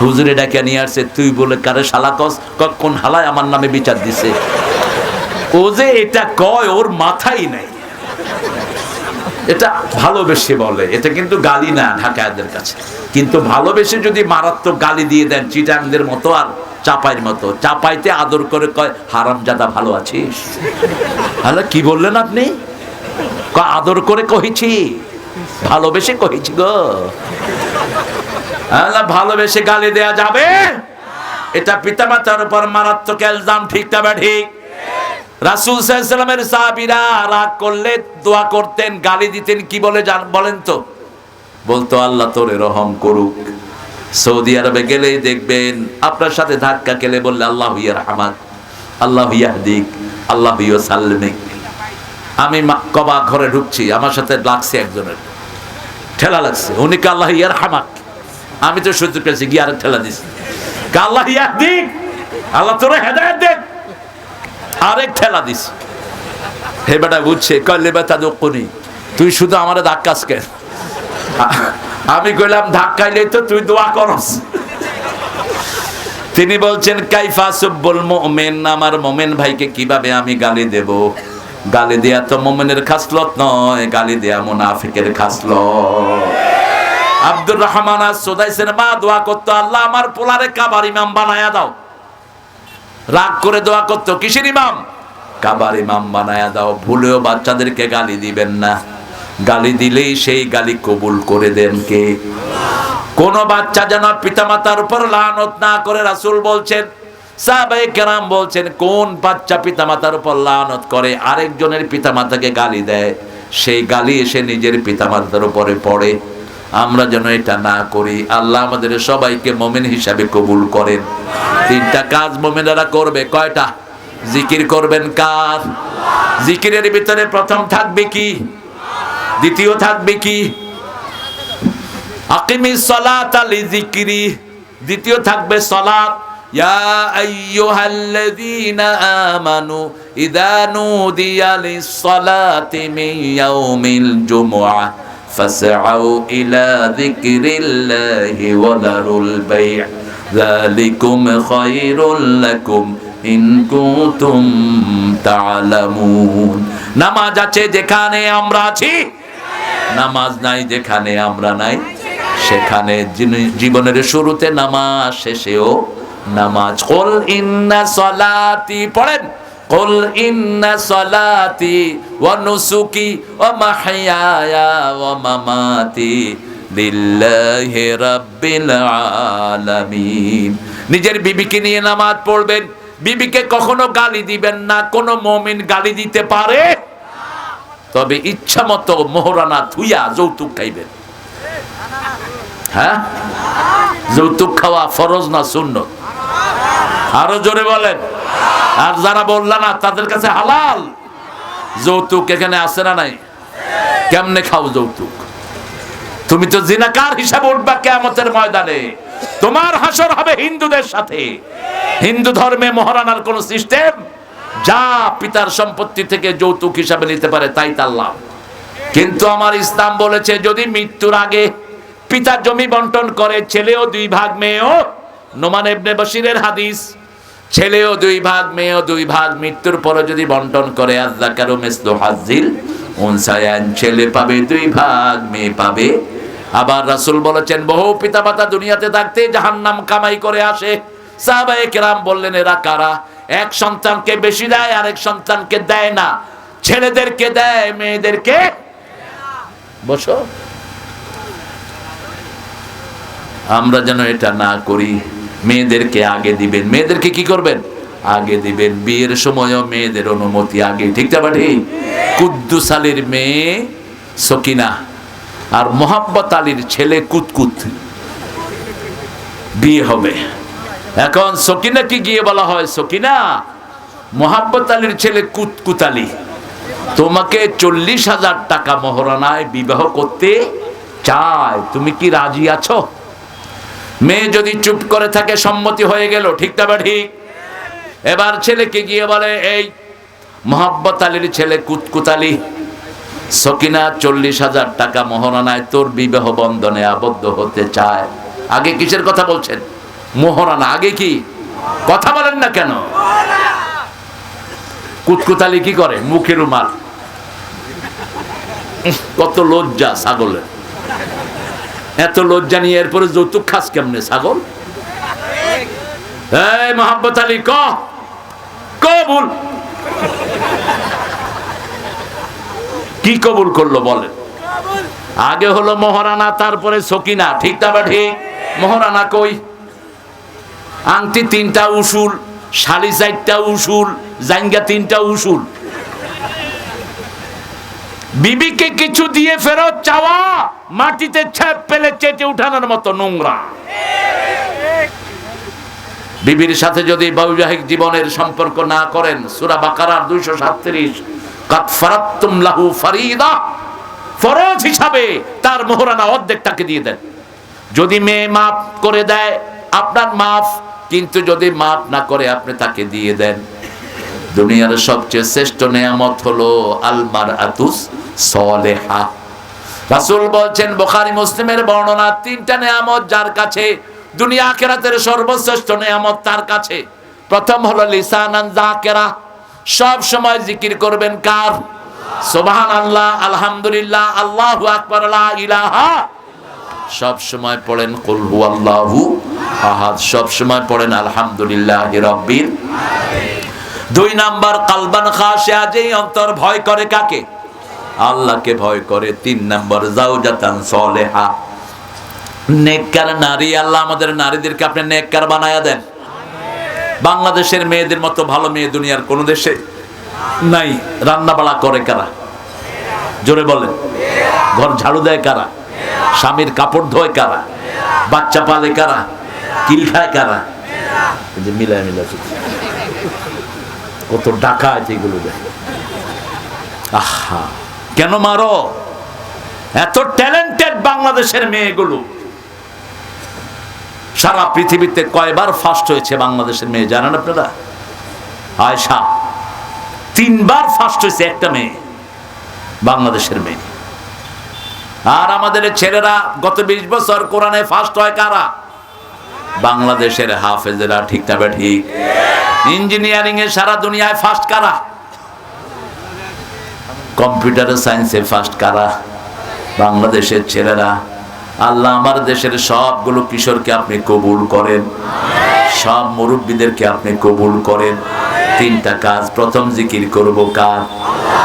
হুজুরে ডাকিয়া নিয়ে আসছে তুই বলে কারে শালা কস? কয়, হালায় আমার নামে বিচার দিছে? ও যে এটা কয় ওর মাথাই নাই। এটা ভালোবেসে বলে এটা কিন্তু গালি না ঢাকায়দের কাছে। কিন্তু ভালোবেসে যদি মারাত্মক গালি দিয়ে দেন চিটাংদের মতো আর চাপাইয়ের মতো। চাপাইতে আদর করে কয় হারামজাদা ভালো আছিস? হ্যালো কি বললেন আপনি? আদর করে কহিছি। ভালোবেসে কহিছি গো। আল্লাহ ভালোবেসে গালি দেয়া যাবে। এটা পিতামাতার উপর মারাত্মক এলজাম ঠিক তবে ঠিক? রাসুল সাল্লামের সাহাবীরা রাগ করলে দোয়া করতেন, গালি দিতেন, কি বলে বলেন তো? বলতো, আল্লাহ তোরে রহম করুক। সৌদি আরবে গেলেই দেখবেন, আপনার সাথে ধাক্কা খেলে বললে, আল্লাহ ইয়ার হামাদ আল্লাহ ইয়াহদিক, আল্লাহ সাল্লিমিক আমি কবা ঘরে ঢুকছি, আমার সাথে লাগছে একজনের। ঠেলা লাগছে উনিকে আল্লাহ ইয়ার হামাক আমি তো সহ্য করেছি গিয়ে আরেক ঠেলা দিছি। আল্লাহ ইয়াহদিক আল্লাহ তোরে হেদায়েত দেখ আরেক ঠেলা দিস হে বেটা, বুঝছে? কইলে বেটা দক্ষণি তুই শুধু আমার ধাক্কাস কেন? আমি কইলাম ধাক্কাইলে তো তুই দোয়া করস। তিনি বলছেন, কাইফা সুব্বুল মুমিন, আমার মোমেন ভাইকে কীভাবে আমি গালি দেব? গালি দেয়া তো মোমেনের খাসলত নয়, গালি দেয়া মুনাফিকের খাসলত। আব্দুর রহমান আর সোদাইসের মা দোয়া করতো, আল্লাহ আমার পোলারে কাবার ইমাম বানায়া দাও। রাগ করে দোয়া করতো, কিসের ইমাম? কাবার ইমাম বানায়া দাও, ভুলেও বাচ্চাদেরকে গালি দিবেন না। গালি দিলেই সেই গালি কবুল করে দেন কে? কোন বাচ্চা যেন পিতামাতার উপর লানত না করে রাসূল বলছেন, সাহাবায়ে কেরাম বলছেন, কোন বাচ্চা পিতামাতার উপর লানত করে, আরেকজনের পিতামাতাকে গালি দেয়? সেই গালি এসে নিজের পিতামাতার উপরে পড়ে। আমরা যেন এটা না করি। আল্লাহ আমাদের সবাইকে মোমেন হিসাবে কবুল করেন। তিনটা কাজ মোমেনেরা করবে। কয়টা? জিকির করবেন কার? জিকিরের ভিতরে প্রথম থাকবে কি? দ্বিতীয় থাকবে কি? আকিমি সলাত আলি জিকিরি। দ্বিতীয় থাকবে সলাত। জুমআহ ফাসআউ ইলা যিকরিল্লাহি ওয়া দারুল বাই' যালিকুম খায়রুল লাকুম ইন কুনতুম তা'লামুন নামাজ আছে যেখানে আমরা আছি। নামাজ নাই যেখানে আমরা নাই। সেখানে জীবনের শুরুতে নামাজ শেষেও নামাজ। কল ইন্না সলাতি পড়েন। ওয়া নুসুকি ওয়া মাহইয়ায়া ওয়া মামাতি লিল্লাহি রাব্বিল আলামিন নিজের বিবিকে নিয়ে নামাজ পড়বেন। বিবিকে কখনো গালি দিবেন না। কোনো মুমিন গালি দিতে পারে? তবে ইচ্ছা মতো মোহরানা থুইয়া যৌতুক খাইবেন। হ্যাঁ? যৌতুক খাওয়া ফরজ না শূন্য আরও জোরে বলেন। আর যারা বললা না, তাদের কাছে হালাল। যৌতুক এখানে আছে না নাই? কেমনে খাও যৌতুক? তুমি তো জিনাকার হিসাবে উঠবা কেমতের ময়দানে। তোমার হাসর হবে হিন্দুদের সাথে। হিন্দু ধর্মে মহারানার কোন সিস্টেম? যা পিতার সম্পত্তি থেকে যৌতুক হিসাবে নিতে পারে, তাই তার লাভ। কিন্তু আমার ইসলাম বলেছে, যদি মৃত্যুর আগে পিতা জমি বন্টন করে, ছেলেও দুই ভাগ, মেয়েও, নোমান এবনে বশিরের হাদিস ছেলেও দুই ভাগ, মেয়েও দুই ভাগ, মৃত্যুর পরে যদি বন্টন করে মেসলো হাজিল ছেলে পাবে দুই ভাগ, মেয়ে পাবে। আবার রাসূল বলেছেন, বহু পিতামাতা দুনিয়াতে থাকতে জাহান্নাম কামাই করে আসে। কেরাম বললেন, এরা কারা? এক সন্তানকে বেশি দেয়, আরেক সন্তানকে দেয় না। ছেলেদেরকে দেয়, মেয়েদেরকে বসো। আমরা যেন এটা না করি। মেয়েদেরকে আগে দিবেন। মেয়েদেরকে কি করবেন? আগে দিবেন। বিয়ের সময়ও মেয়েদের অনুমতি আগে, ঠিক তা ঠিক কুদ্দুস মেয়ে সকিনা আর মোহাম্মত আলীর ছেলে কুতকুত। বিয়ে হবে। এখন সকিনাকে গিয়ে বলা হয়, সকিনা মোহাম্মত আলীর ছেলে কুতকুত আলী, তোমাকে চল্লিশ হাজার টাকা মহরানায় বিবাহ করতে চায় তুমি কি রাজি আছো? মেয়ে যদি চুপ করে থাকে, সম্মতি হয়ে গেল, ঠিক তবে ঠিক? এবার ছেলেকে গিয়ে বলে, এই মোহাব্বত আলীর ছেলে কুতকুতালি, সকিনা চল্লিশ হাজার টাকা মহারণায় তোর বিবাহ বন্ধনে আবদ্ধ হতে চায়। আগে কিসের কথা বলছেন? মোহরানা, আগে কি? কথা বলেন না কেন? কুতকুতালি কি করে? মুখে রুমাল। কত লজ্জা ছাগলের। এত লজ্জা নিয়ে এরপরে যৌতুক খাস কেমনে, ছাগল? এই মোহাম্মত আলী, ক? কবুল কি কবুল করল বলেন? আগে হলো মহারানা, তারপরে সকিনা, ঠিক না বা ঠিক? মহারানা কই? আংটি তিনটা উসুল, শালি চারটা উসুল, জাইঙ্গা তিনটা উসুল। বিবিকে কিছু দিয়ে ফেরত চাওয়া। মাটিতে ছাপ পেলে চেটে উঠানোর মতো নোংরা। বিবির সাথে যদি বৈবাহিক জীবনের সম্পর্ক না করেন, সুরা বাকারার দুইশো সাতত্রিশ ফরজ হিসাবে তার মোহরানা দিয়ে দেন। যদি মেয়ে মাফ করে দেয়, আপনার মাফ, কিন্তু যদি মাফ না করে, আপনি তাকে দিয়ে দেন। দুনিয়ার সবচেয়ে শ্রেষ্ঠ নেয়ামত হলো আলমার আতুস সলেহা রাসূল বলছেন, বোখারি মুসলিমের বর্ণনা, তিনটা নেয়ামত যার কাছে, দুনিয়া আখেরাতের সর্বশ্রেষ্ঠ নেয়ামত তার কাছে। প্রথম হলো লিসানান জাকেরা সব সময় জিকির করবেন কার? সুবহান আল্লাহ আলহামদুলিল্লাহ, আল্লাহু আকবার, লা ইলাহা সব সময় পড়েন, কুল হুয়াল্লাহু আহাদ। সব সময় পড়েন, আলহামদুলিল্লাহ রাব্বিল দুই নাম্বার, কালবান খাশিয়া, যেই অন্তর ভয় করে কাকে? আল্লাহকে ভয় করে তিন নাম্বার জাউজাতান সলেহা। নেককার নারী, আল্লাহ আমাদের নারীদেরকে আপনি নেককার বানায়া দেন। বাংলাদেশের মেয়েদের মতো ভালো মেয়ে দুনিয়ার কোন দেশে নাই। রান্না বাড়া করে কারা? জোরে বলেন। ঘর ঝাড়ু দেয় কারা? স্বামীর কাপড় ধোয় কারা? বাচ্চা পালে কারা? কিল খায় কারা? যে মিলায় মিলা কত ডাকা আছে এগুলো দেখ। আহা। কেন মারো? এত ট্যালেন্টেড বাংলাদেশের মেয়েগুলো। সারা পৃথিবীতে কয়বার ফার্স্ট হয়েছে বাংলাদেশের মেয়ে জানেন আপনারা? আয়সা তিনবার ফার্স্ট হয়েছে একটা মেয়ে বাংলাদেশের মেয়ে। আর আমাদের ছেলেরা গত বিশ বছর কোরআনে ফার্স্ট হয় কারা? বাংলাদেশের হাফেজেরা ঠিক না ঠিক? ইঞ্জিনিয়ারিং এ সারা দুনিয়ায় ফার্স্ট কারা? কম্পিউটার সায়েন্সে ফার্স্ট কারা? বাংলাদেশের ছেলেরা। আল্লাহ আমার দেশের সবগুলো কিশোরকে আপনি কবুল করেন। সব মুরব্বীদেরকে আপনি কবুল করেন। তিনটা কাজ। প্রথম জিকির করব কার?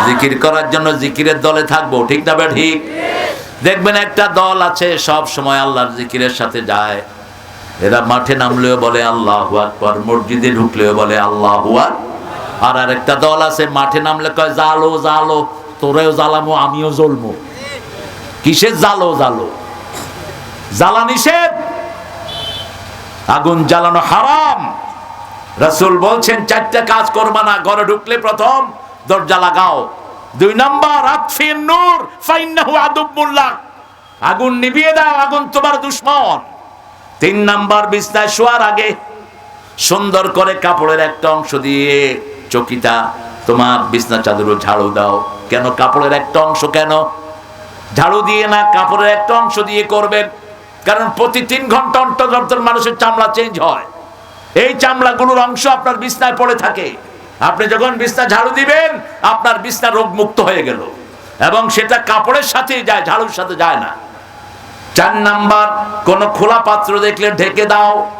জিকির করার জন্য জিকিরের দলে থাকব, ঠিক না বে ঠিক। দেখবেন একটা দল আছে, সব সময় আল্লাহর জিকিরের সাথে যায়। এরা মাঠে নামলেও বলে আল্লাহ আকবর, মসজিদে ঢুকলেও বলে আল্লাহ আর আরেকটা দল আছে, মাঠে নামলে কয়, জালো জালো। তোরেও জ্বালামো, আমিও জ্বলমো। কিসের জালো জালো জ্বালা নিষেধ? আগুন জ্বালানো হারাম। রাসূল বলছেন, চারটা কাজ করবা না, ঘরে ঢুকলে প্রথম দরজা লাগাও। দুই নাম্বার নূর, ফাইন্নাহু আগুন নিভিয়ে দাও, আগুন তোমার দুশ্মন। তিন নাম্বার, বিছনায় শোয়ার আগে সুন্দর করে কাপড়ের একটা অংশ দিয়ে চকিটা তোমার বিছনা চাদর ঝাড়ু দাও। কেন? কাপড়ের একটা অংশ কেন? ঝাড়ু দিয়ে না, কাপড়ের একটা অংশ দিয়ে করবেন। কারণ প্রতি তিন ঘণ্টা অন্তর অন্তর মানুষের চামড়া চেঞ্জ হয়। এই চামড়াগুলোর অংশ আপনার বিছনায় পড়ে থাকে। আপনি যখন বিছনা ঝাড়ু দিবেন, আপনার বিছনা রোগ মুক্ত হয়ে গেল। এবং সেটা কাপড়ের সাথেই যায়, ঝাড়ুর সাথে যায় না। চার নাম্বার, কোন খোলা পাত্র দেখলে ঢেকে দাও।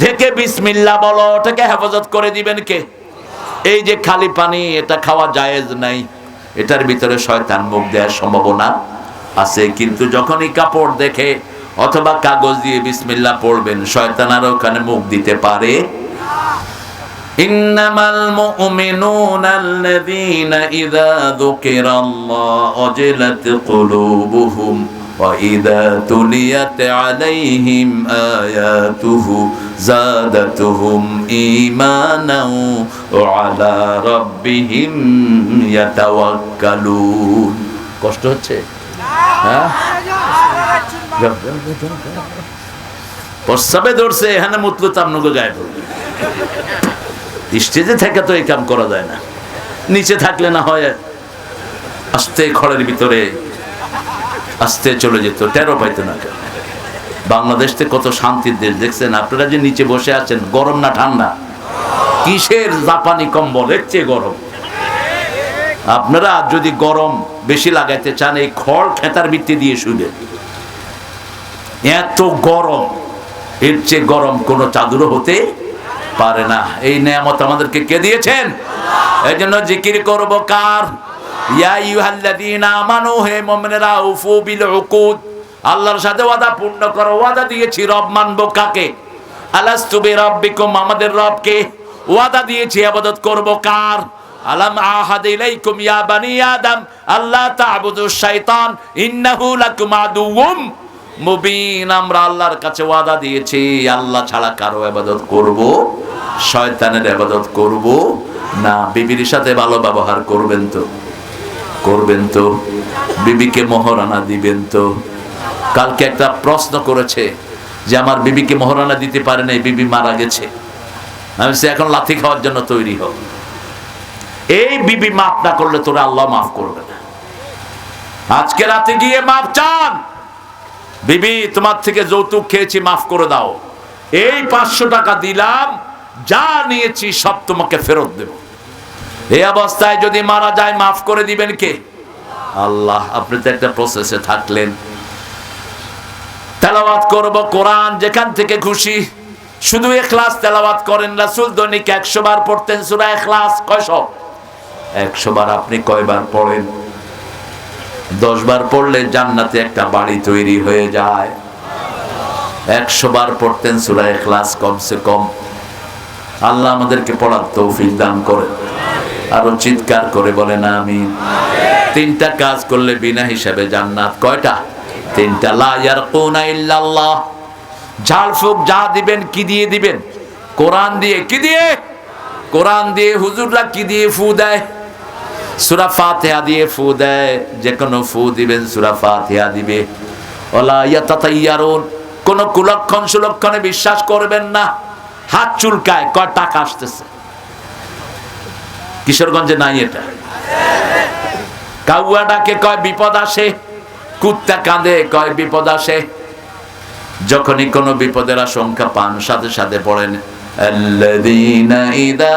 ঢেকে বিসমিল্লা বলো, ওটাকে হেফাজত করে দিবেন কে? এই যে খালি পানি, এটা খাওয়া জায়েজ নাই। এটার ভিতরে শয়তান মুখ দেওয়ার সম্ভাবনা আছে। কিন্তু যখনই কাপড় দেখে অথবা কাগজ দিয়ে বিসমিল্লা পড়বেন, শয়তান আর ওখানে মুখ দিতে পারে। ইন্নামাল মুমিনুনা ইযা যুকিরাল্লাহু ওয়াজিলাত কুলুবুহুম। وإذا تليت عليهم آياته زادتهم إيمانا وعلى ربهم يتوكلون কষ্ট হচ্ছে হ্যাঁ প্রস্তাবে ধরছে এখানে মুতলো তামনুকে গায়ে পড়বে স্টেজে থেকে তো এই কাম করা যায় না নিচে থাকলে না হয় আস্তে খড়ের ভিতরে আস্তে চলে যেত টেরো পাইতো না কেউ। বাংলাদেশ থেকে কত শান্তির দেশ, দেখছেন? আপনারা যে নিচে বসে আছেন, গরম না ঠান্ডা? কিসের জাপানি কম্বল? এর চেয়ে গরম। আপনারা যদি গরম বেশি লাগাইতে চান, এই খড় খেতার ভিত্তি দিয়ে শুইবেন। এত গরম, এর চেয়ে গরম কোনো চাদরও হতে পারে না। এই নিয়ামত আমাদেরকে কে দিয়েছেন? এই জন্য জিকির করব কার? ইয়া ইউহাল্লাযীনা আমানু, হে মুমিনেরা, উফু বিল উকুদ। আল্লাহর সাথে ওয়াদা পূর্ণ করো, ওয়াদা দিয়েছি, রব মানবো কাকে? আলাস্তু বিরাব্বিকুম, আমাদের রবকে ওয়াদা দিয়েছি ইবাদত করব কার? আলাম আহাদ ইলাইকুম, ইয়া বানি আদম আল্লাহ তা'বুদু শাইতান, ইন্নাহু লাকুম আদুউম। মুবিন, আমরা আল্লাহর কাছে ওয়াদা দিয়েছি, আল্লাহ ছাড়া কারও ইবাদত করব, শয়তানের ইবাদত করব না, বিবির সাথে ভালো ব্যবহার করবেন তো। করবেন তো? বিবিকে মহারানা দিবেন তো? কালকে একটা প্রশ্ন করেছে যে আমার বিবিকে মহারানা দিতে পারে নাই, বিবি মারা গেছে। আমি সে এখন লাথি খাওয়ার জন্য তৈরি হোক এই বিবি মাফ না করলে তোরা আল্লাহ মাফ করবে না। আজকে রাতে গিয়ে মাফ চান। বিবি, তোমার থেকে যৌতুক খেয়েছি, মাফ করে দাও। এই পাঁচশো টাকা দিলাম, যা নিয়েছি সব তোমাকে ফেরত দেব। এই অবস্থায় যদি মারা যায়, মাফ করে দিবেন কে? আল্লাহ, আপনি তো একটা প্রসেসে থাকলেন। তেলাওয়াত করব কোরআন, যেখান থেকে খুশি। শুধু এখলাস তেলাওয়াত করেন, রাসূল দৈনিক একশো বার পড়তেন, সূরা এখলাস কয়শ একশো বার আপনি কয়বার পড়েন? দশ বার পড়লে জান্নাতে একটা বাড়ি তৈরি হয়ে যায়। একশো বার পড়তেন, সূরা এখলাস কমসে কম। আল্লাহ আমাদেরকে পড়ার তৌফিক দান করে আরও চিৎকার করে বলেন আমি তিনটা কাজ করলে বিনা হিসাবে জান্নাত। কয়টা? তিনটা, লা ইয়ারকুনা ইল্লাল্লাহ। ঝাড়ফুঁক যা দিবেন, কি দিয়ে দিবেন? কোরআন দিয়ে, কি দিয়ে? কোরআন দিয়ে হুজুররা কি দিয়ে ফু দেয়? সুরা দিয়ে ফু দেয় যে কোনো ফু দিবেন, সুরা দিবে। ওলা ইয়াতাতাইয়ারুন। কোন কুলক্ষণ সুলক্ষণে বিশ্বাস করবেন না। হাত চুলকায়, কয় টাকা আসতেছে? কিশোরগঞ্জে নাই এটা কাউয়া ডাকে কয় বিপদ আসে কুত্তা কাঁদে কয় বিপদ আসে যখনই কোনো বিপদের আশঙ্কা পান সাথে সাথে পড়েন আল্লাযীনা ইদা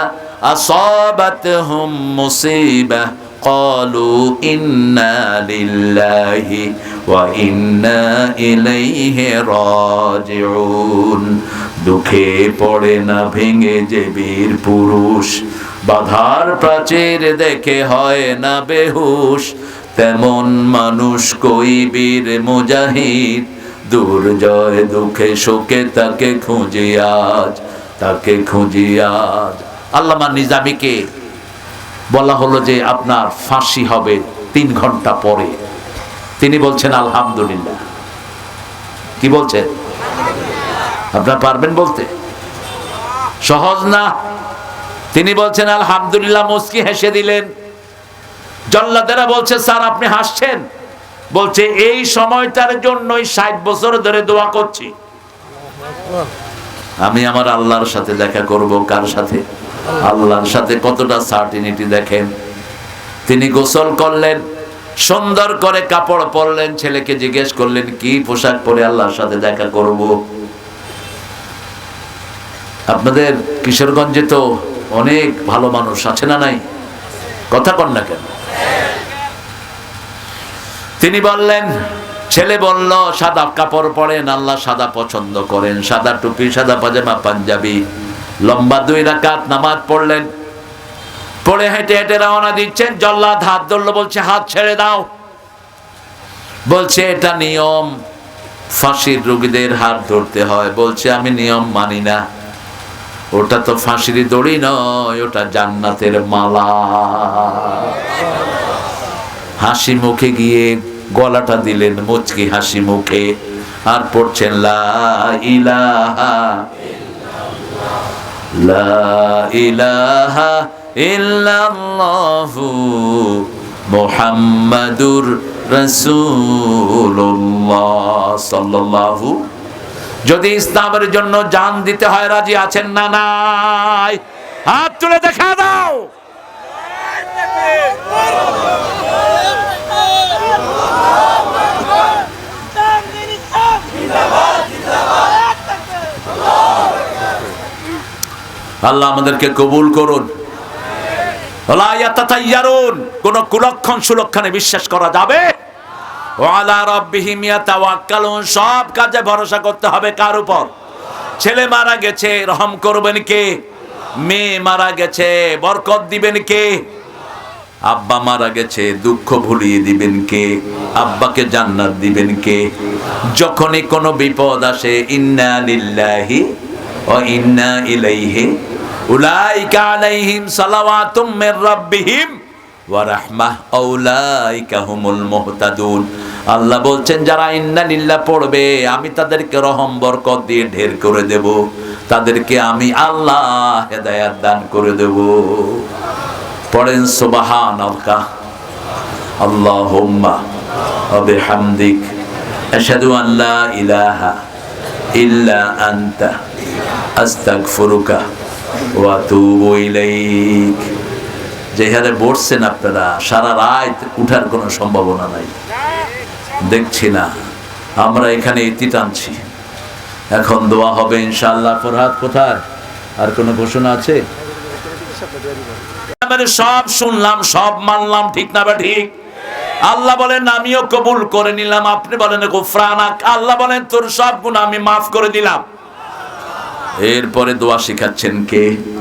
আসাবাতহুম মুসিবা قالوا إنا لله وإنا إليه راجعون দুঃখে পড়ে না ভেঙে যে বীর পুরুষ বাধার প্রাচীর দেখে হয় না বেহুশ। তেমন মানুষ কই বীর মুজাহিদ? দুর্জয় দুঃখে শোকে তাকে খুঁজি আজ, তাকে খুঁজি আজ। আল্লামা নিজামীকে বলা হলো যে আপনার ফাঁসি হবে তিন ঘণ্টা পরে। তিনি বলছেন, আলহামদুলিল্লাহ। কি বলছেন? আপনার পারবেন বলতে? সহজ না? তিনি বলছেন, আলহামদুলিল্লাহ, মুস্কি হেসে দিলেন। জল্লাদেরা বলছে, স্যার, আপনি হাসছেন। বলছে, এই সময়টার জন্যই ষাট বছর ধরে দোয়া করছি। আমি আমার আল্লাহর সাথে দেখা করব কার সাথে? আল্লাহর সাথে কতটা সার্টিনিটি দেখেন? তিনি গোসল করলেন, সুন্দর করে কাপড় পরলেন, ছেলেকে জিজ্ঞেস করলেন, কি পোশাক পরে আল্লাহর সাথে দেখা করব? আপনাদের কিশোরগঞ্জে তো অনেক ভালো মানুষ আছে না নাই? কথা কন না কেন? তিনি বললেন, ছেলে বলল, সাদা কাপড় পরেন, আল্লাহ সাদা পছন্দ করেন। সাদা টুপি, সাদা পাজামা, পাঞ্জাবি, লম্বা দুই রাকাত নামাজ পড়লেন। পড়ে হেঁটে হেঁটে রওনা দিচ্ছেন, জল্লাদ হাত ধরলো, বলছে, হাত ছেড়ে দাও। বলছে, এটা নিয়ম। ফাঁসির রোগীদের হাত ধরতে হয়। বলছে, আমি নিয়ম মানি না। ওটা তো ফাঁসির দড়ি নয়, ওটা জান্নাতের মালা। হাসি মুখে গিয়ে গলাটা দিলেন মুচকি হাসি মুখে, আর পড়ছেন, লা ইলাহা লা সাল্লাল্লাহু যদি ইসলামের জন্য জান দিতে হয়, রাজি আছেন না নাই? হাত তুলে দেখা দাও। আল্লাহ আমাদেরকে কবুল করুন। কোন কুলক্ষণ সুলক্ষণে বিশ্বাস করা যাবে? ওয়ালা রাব্বিহিম ইয়াতাওয়াক্কালুন। সব কাজে ভরসা করতে হবে কার উপর? ছেলে মারা গেছে, রহম করবেন কে? মেয়ে মারা গেছে, বরকত দিবেন কে? আব্বা মারা গেছে, দুঃখ ভুলিয়ে দিবেন কে? আব্বাকে জান্নাত দিবেন কে? যখনই কোনো বিপদ আসে, ইন্না লিল্লাহি ও ইন্না ইলাইহি উলাইকা আলাইহিম সালাওয়াতুম মির রাব্বিহিম। ওয়া রাহমাহ আউলাইকা হুমুল মুহতাদুন। আল্লাহ বলছেন, যারা ইন্না লিল্লাহ পড়বে, আমি তাদেরকে রহম, বরকত দিয়ে ঢের করে দেব। তাদেরকে আমি আল্লাহ হেদায়াত দান করে দেব। পড়েন সুবাহান আল্লাহ আল্লাহুম্মা ওয়া বিহামদিক। আশহাদু আন লা ইলাহা ইল্লা আনতা। আস্তাগফিরুকা ওয়া আতুবু ইলাইক। যে হারে বসছেন আপনারা, সারা রাত উঠার কোনো সম্ভাবনা নাই। দেখছি না, আমরা এখানে ইতি টানছি। এখন দোয়া হবে ইনশাল্লাহ ফরহাদ কোথায়? আর কোনো ঘোষণা আছে? মানে সব শুনলাম, সব মানলাম, ঠিক না বা ঠিক? আল্লাহ বলেন, আমিও কবুল করে নিলাম। আপনি বলেন, গোফরানাক। আল্লাহ বলেন, তোর সব গুণ আমি মাফ করে দিলাম। এরপরে দোয়া শিখাচ্ছেন কে?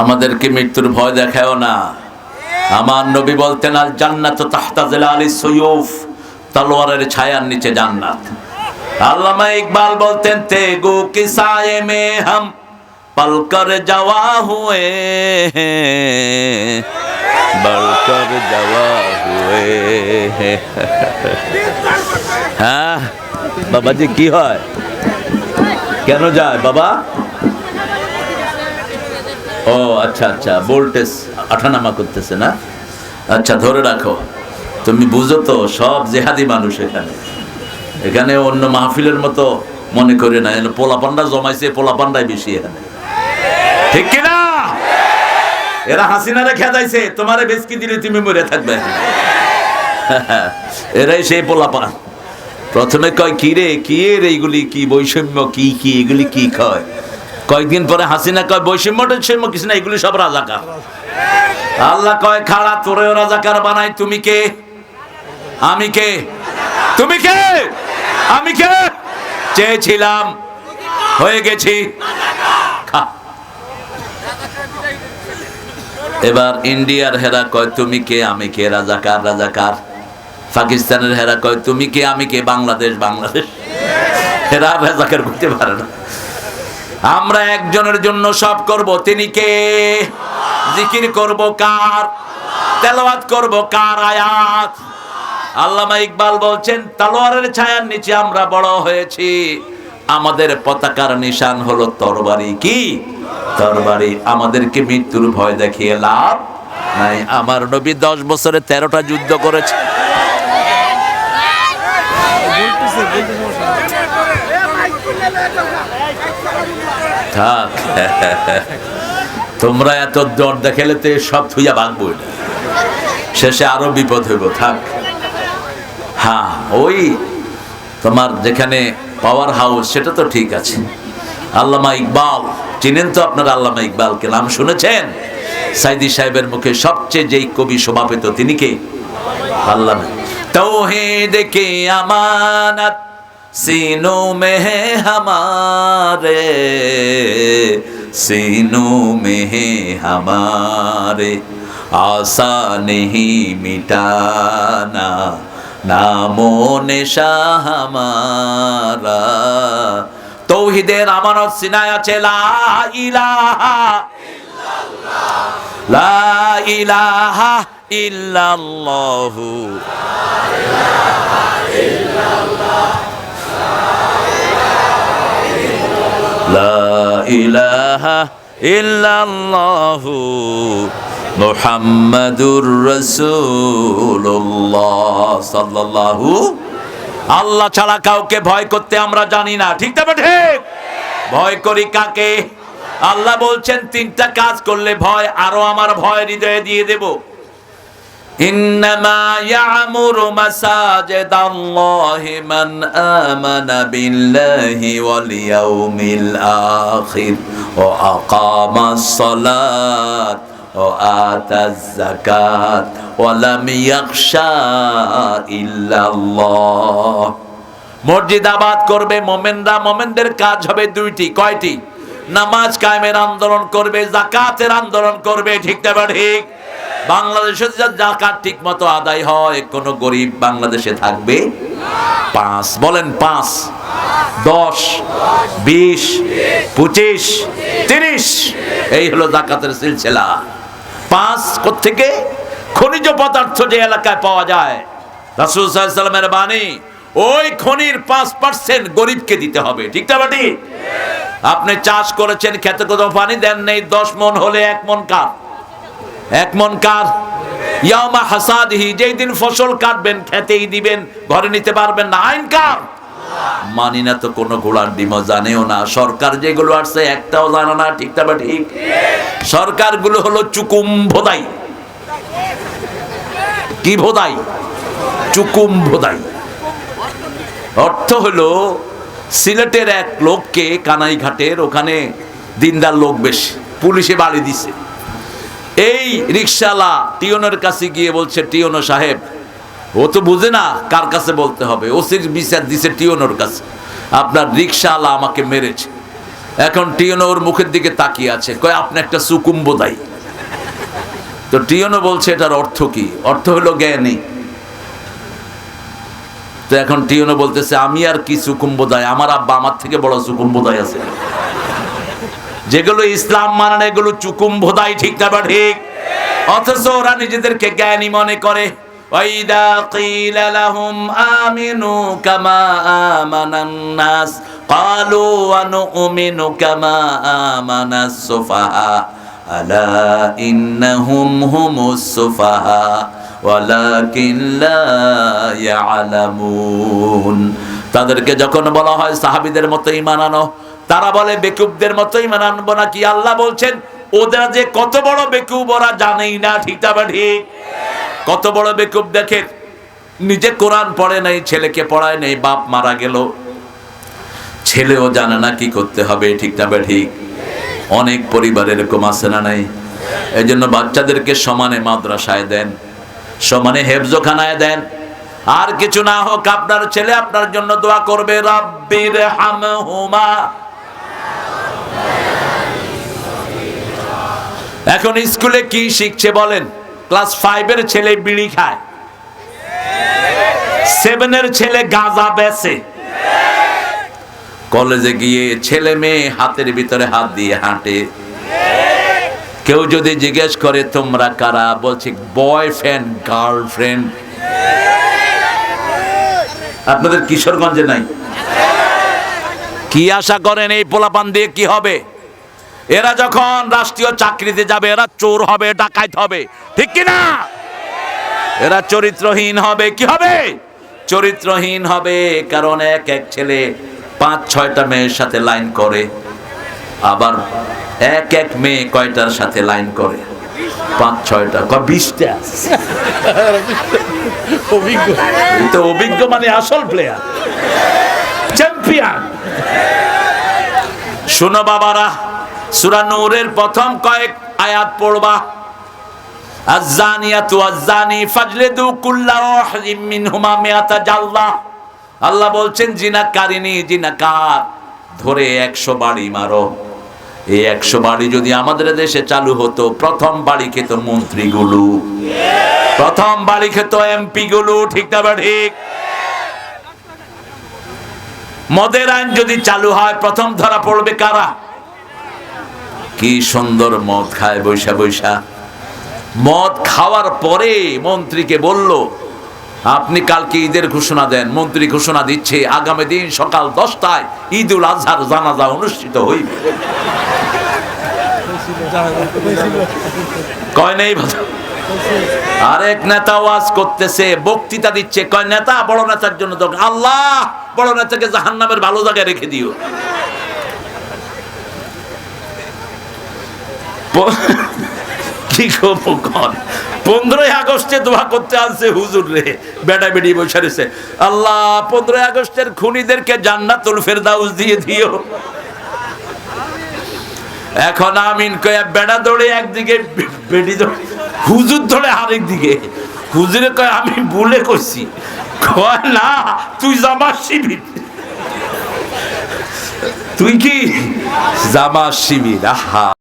আমাদেরকে মৃত্যুর ভয় দেখায়ও না। আমার নবী বলতেন, আল জান্নাত তাহতাজিল আলী সৈয়ফ, তলোয়ারের ছায়ার নিচে জান্নাত। আল্লামা ইকবাল বলতেন, তে গো কি সায়ে মে হাম পলকর যাওয়া হুয়ে বলকর যাওয়া হুয়ে হ্যাঁ বাবাজি কি হয়? কেন যায় বাবা? ও আচ্ছা আচ্ছা ভোল্টেজ আঠানামা করতেছে না? আচ্ছা ধরে রাখো, তুমি বুঝো তো, সব জেহাদি মানুষ এখানে। এখানে অন্য মাহফিলের মতো মনে করে না পোলাপান্ডা জমাইছে পোলাপান্ডাই বেশি এখানে। ঠিক কিনা? এরা হাসিনারে খেদাইছে, তোমারে বেসকি দিলে তুমি মরে থাকবে এরাই সেই পোলাপান প্রথমে কয়, কি রে, কি এর এইগুলি, কি বৈষম্য, কি কি এগুলি, কি কয়? কয়েকদিন পরে হাসিনা কয়, বৈষম্য টৈষম্য কিছু না এগুলি সব রাজাকার। আল্লাহ কয়, খাড়া, তোরেও রাজাকার বানাই, তুমি কে? আমি কে? তুমি কে? আমি কে? চেয়েছিলাম, হয়ে গেছি। এবার ইন্ডিয়ার হেরা কয়, তুমি কে? আমি কে? রাজাকার রাজাকার। পাকিস্তানের হেরা কয়, তুমি কে? আমি কে? বাংলাদেশ বাংলাদেশ। হেরা রাজাকার করতে পারে না। আমরা একজনের জন্য সব করব। তিনি কে? জিকির করব কার? তেলাওয়াত করব কার আয়াত? আল্লামা ইকবাল বলছেন, তালোয়ারের ছায়ার নিচে আমরা বড় হয়েছি। আমাদের পতাকার নিশান হলো তরবারি কি? তরবারি। আমাদেরকে মৃত্যুর ভয় দেখিয়ে লাভ নাই। আমার নবী দশ বছরে তেরোটা যুদ্ধ করেছে। থাক তোমরা এত দর দেখালে তো সব থুইয়া ভাঙবো শেষে আরও বিপদ হইব, থাক। হ্যাঁ ওই তোমার যেখানে পাওয়ার হাউস সেটা তো ঠিক আছে। আল্লামা ইকবাল, চিনেন তো আপনার আল্লামা ইকবালকে, নাম শুনেছেন? সাইদি সাহেবের মুখে সবচেয়ে যেই কবি সমাপিত তিনি কে? আল্লামা। তৌহিদ কে আমানত सीनों में है हमारे सीनों में है हमारे आशा नहीं मिटाना नामो निशा हमारा তৌহিদের আমানত সিনায় আছে লা ইলাহা লা ইলাহা ইল্লাল্লাহু লা ইলাহা ইল্লাল্লাহু মুহাম্মাদুর রাসূলুল্লাহ সাল্লাল্লাহু আল্লাহ ছাড়া কাউকে ভয় করতে আমরা জানি না। ঠিক তবে ঠিক ভয় করি কাকে? আল্লাহ বলছেন, তিনটা কাজ করলে ভয়, আরও আমার ভয় হৃদয়ে দিয়ে দেব। إنما يعمر مساجد الله من آمن بالله واليوم الآخر وأقام الصلاة وآتى الزكاة ولم يخشى إلا الله মসজিদ আবাদ করবে মোমেনরা মোমেনদের কাজ হবে দুইটি কয়টি নামাজ কায়েমের আন্দোলন করবে, জাকাতের আন্দোলন করবে, ঠিক না ঠিক? বাংলাদেশে জাকাত ঠিক মতো আদায় হয়, কোন গরিব বাংলাদেশে থাকবে? পাঁচ, বলেন পাঁচ, দশ, বিশ, পঁচিশ, তিরিশ, এই হলো জাকাতের সিলসিলা। পাঁচ থেকে খনিজ পদার্থ যে এলাকায় পাওয়া যায়, রাসুল সাল্লামের বাণী ওই খনির পাঁচ পার্সেন্ট গরিবকে দিতে হবে। ঠিক না বাটি? আপনি চাষ করেছেন, খেতে কোথাও পানি দেন নেই, দশ মন হলে এক মন কার? এক মন কার? ইয়ামা হাসাদিহি, যেই দিন ফসল কাটবেন দিবেন, ঘরে নিতে পারবেন না। আইন কার? তো কোনো জানেও না। সরকার যেগুলো আসছে, একটাও সরকারগুলো হলো চুকুম ভোদাই কি ভোদাই? চুকুম ভোদাই অর্থ হলো, সিলেটের এক লোককে কানাইঘাটের ওখানে দিনদার লোক বেশি, পুলিশে বাড়ি দিছে। এই রিক্সালা টিওনের কাছে গিয়ে বলছে, টিওনো সাহেব, ও তো বুঝে না কার কাছে বলতে হবে। ও সে বিচার দিছে টিওনোর কাছে। আপনার রিক্সাওয়ালা আমাকে মেরেছে। এখন টিওনো ওর মুখের দিকে তাকিয়ে আছে। কয়, আপনি একটা সুকুম্ব দায়ী। তো টিওনো বলছে, এটার অর্থ কি? অর্থ হলো জ্ঞানী। তো এখন টিওনো বলতেছে আমি আর কি সুকুম্বদায় আমার আব্বা আমার থেকে বড় সুকুম্বদায় আছে যেগুলো ইসলাম মানে না এগুলো চুকুম্বদাই ঠিক না বা ঠিক অথচ ওরা নিজেদেরকে জ্ঞানী মনে করে ওয়াইদা কিলা লাহুম আমিনু কামা আমানান নাস قالوا ونؤمن كما آمن السفهاء ألا إنهم هم السفهاء ওয়ালাকিন লা ইয়ালামুন। তাদেরকে যখন বলা হয় সাহাবিদের মতো ইমান আনো, তারা বলে, বেকুবদের মতো ইমান আনব না কি আল্লাহ বলছেন, ওদের যে কত বড় বেকুব ওরা জানেই না, ঠিক তা ঠিক? কত বড় বেকুব দেখে নিজে কোরআন পড়ে নাই, ছেলেকে পড়ায় নাই, বাপ মারা গেল। ছেলেও জানে না কি করতে হবে, ঠিক না ঠিক? অনেক পরিবার এরকম আসে না নাই? এই জন্য বাচ্চাদেরকে সমানে মাদ্রাসায় দেন। সমানে হেফজোখানায় দেন। আর কিছু না হোক, আপনার ছেলে আপনার জন্য দোয়া করবে, রব্বির হামহুমা। এখন স্কুলে কি শিখছে বলেন? ক্লাস ফাইভের ছেলে বিড়ি খায়। সেভেনের ছেলে গাঁজা বেচে। কলেজে গিয়ে ছেলে মেয়ে হাতের ভিতরে হাত দিয়ে হাঁটে। কেউ যদি জিজ্ঞেস করে, তোমরা কারা? বলছে, বয়ফ্রেন্ড, গার্লফ্রেন্ড। আপনাদের কিশোরগঞ্জে নাই? কি আশা করেন এই পোলাপান দিয়ে কি হবে? এরা যখন রাষ্ট্রীয় চাকরিতে যাবে, এরা চোর হবে ডাকাইত হবে। ঠিক কি না? এরা চরিত্রহীন হবে। কি হবে? চরিত্রহীন হবে, কারণ এক এক ছেলে পাঁচ ছয়টা মেয়ের সাথে লাইন করে। আবার এক এক মেয়ে কয়টার সাথে লাইন করে? পাঁচ ছয়টা। কয় বিশটা? অভিজ্ঞ। তো অভিজ্ঞ মানে আসল প্লেয়ার চ্যাম্পিয়ন শোনো বাবারা সূরা নূরের প্রথম কয়েক আয়াত পড়বা। আজ্জানিয়াতু আজ্জানি ফাজলিদু কুল্লা ওয়াহিদিম মিনহুমা মিয়াতা জাল্লা। আল্লাহ বলছেন জিনাকারিনী জিনাকার ধরে একশো বাড়ি মারো। এই একশো বাড়ি যদি আমাদের দেশে চালু হতো, প্রথম বাড়ি খেত মন্ত্রীগুলো। প্রথম বাড়ি খেত এমপি গুলো ঠিক না বা ঠিক? মদের আইন যদি চালু হয়, প্রথম ধরা পড়বে কারা? কি সুন্দর মদ খায় বৈশা বৈশা। মদ খাওয়ার পরে মন্ত্রীকে বলল আপনি কালকে ঈদের ঘোষণা দেন, মন্ত্রী ঘোষণা দিচ্ছে, আগামী দিন সকাল দশটায় ঈদ উল আজহার জানাজা অনুষ্ঠিত হইবে। কয় নেই আরেক নেতা ওয়াজ করতেছে, বক্তৃতা দিচ্ছে, কয়, নেতা, বড় নেতার জন্য আল্লাহ, বড় নেতাকে জাহান্নামের ভালো জায়গায় রেখে দিও। কি পনেরোই আগস্টে দোয়া করতে হুজুর রে বসে আল্লাহ, পনেরোই আগস্টের খুনিদেরকে দিয়ে দিও। এখন আমিন কয়ে বেড়া দৌড়ে একদিকে দৌড়ে, হুজুর ধরে আরেক দিকে। হুজুরে কয়, আমি ভুলে করছি। কয়, না, তুই জামা শিবির। তুই কি? জামা শিবির, আহা।